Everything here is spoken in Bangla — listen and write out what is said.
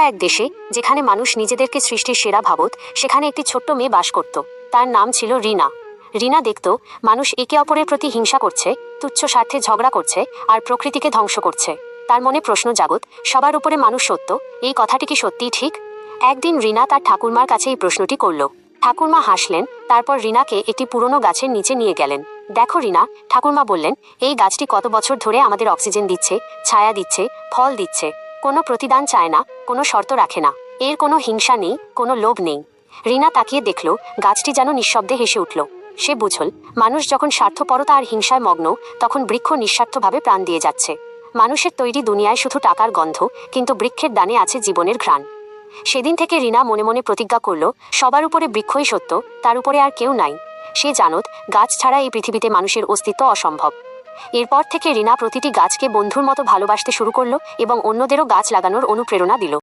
আফ্রিকা এক দেশে, যেখানে মানুষ নিজেদেরকে সৃষ্টির সেরা ভাবত, সেখানে একটি ছোট্ট মেয়ে বাস করত। তার নাম ছিল রিনা। রিনা দেখত, মানুষ একে অপরের প্রতি হিংসা করছে, তুচ্ছ স্বার্থে ঝগড়া করছে, আর প্রকৃতিকে ধ্বংস করছে। তার মনে প্রশ্ন জাগত, সবার উপরে মানুষ সত্য? এই কথাটি কি সত্যিই ঠিক? একদিন রিনা তার ঠাকুরমার কাছে এই প্রশ্নটি করল। ঠাকুরমা হাসলেন, তারপর রিনাকে একটি পুরনো গাছের নিচে নিয়ে গেলেন। দেখো রিনা, ঠাকুরমা বললেন, এই গাছটি কত বছর ধরে আমাদের অক্সিজেন দিচ্ছে, ছায়া দিচ্ছে, ফল দিচ্ছে। কোনো প্রতিদান চায় না, কোনো শর্ত রাখে না। এর কোনো হিংসা নেই, কোনো লোভ নেই। রিনা তাকিয়ে দেখল, গাছটি যেন নিঃশব্দে হেসে উঠল। সে বুঝল, মানুষ যখন স্বার্থপরতা আর হিংসায় মগ্ন, তখন বৃক্ষ নিঃস্বার্থভাবে প্রাণ দিয়ে যাচ্ছে। মানুষের তৈরি দুনিয়ায় শুধু টাকার গন্ধ, কিন্তু বৃক্ষের দানে আছে জীবনের ঘ্রাণ। সেদিন থেকে রিনা মনে মনে প্রতিজ্ঞা করল, সবার উপরে বৃক্ষই সত্য, তার উপরে আর কেউ নাই। সে জানত, গাছ ছাড়া এই পৃথিবীতে মানুষের অস্তিত্ব অসম্ভব। এরপর থেকে রিনা প্রতিটি গাছকে বন্ধুর মতো ভালোবাসতে শুরু করল এবং অন্যদেরও গাছ লাগানোর অনুপ্রেরণা দিল।